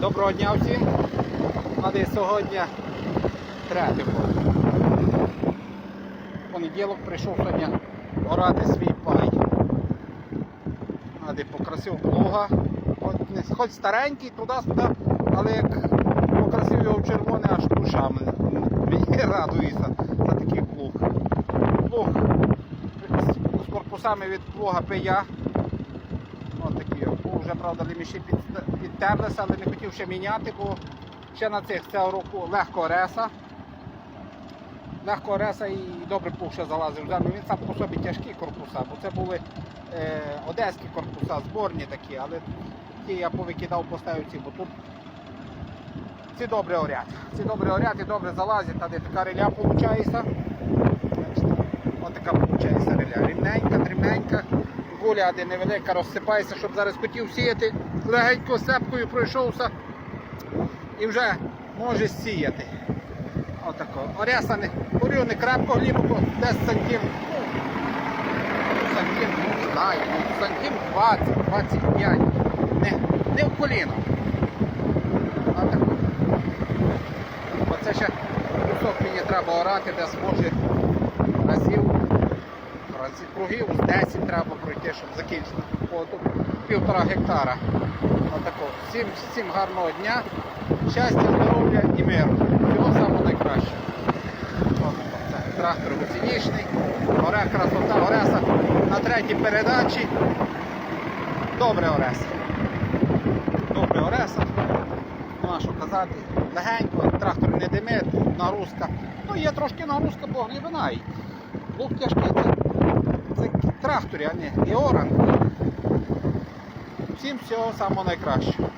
Доброго дня всім. А десь сьогодні третє. Понеділок прийшов сьогодні орати свій пай. А де покрасив плуга. Хоч, старенький, туди-сюди, але як покрасив його в червоне, аж душа. Мені радується за такий плуг. Плуг з- корпусами від плуга пия. Ось такі. Вже, правда, ліміші підтерлися, але не хотів ще міняти, бо ще на цих цього року легко реса. Легко реса і добре плуг ще залазив землю. Він сам по собі тяжкі корпуса, бо це були е, одеські корпуса, зборні такі, але ті я повикидав, поставив ці, бо тут ці добре орять. Ці добре орять і добре залазять, та де така реля виходить. Ось така виходить реля. Рівненька, дрібненька. Де невелика, розсипається, щоб зараз хотів сіяти. Легенько сепкою пройшовся і вже може сіяти. Отако. Оряса не, орю не крапко глибоко, десь сантим. Ну, сантим, не знаю, сантим 20, 25. Не, не в коліно. Отако. Оце ще кусок мені треба орати, десь може разів разів кругів з 10 треба пройти, щоб закінчити. Тут півтора гектара. Отако. Всім, всім гарного дня, щастя, здоров'я і миру. Всього самого найкращого. Це трактор гусеничний, оре красота, Ореса на третій передачі. Добре Ореса. Добре Ореса. Нема що казати. Легенько, трактор не димить, нагрузка. Ну є трошки нагрузка, бо глибина. Лук тяжкий, тракторі, а не і оран. Всім всього самого найкращого.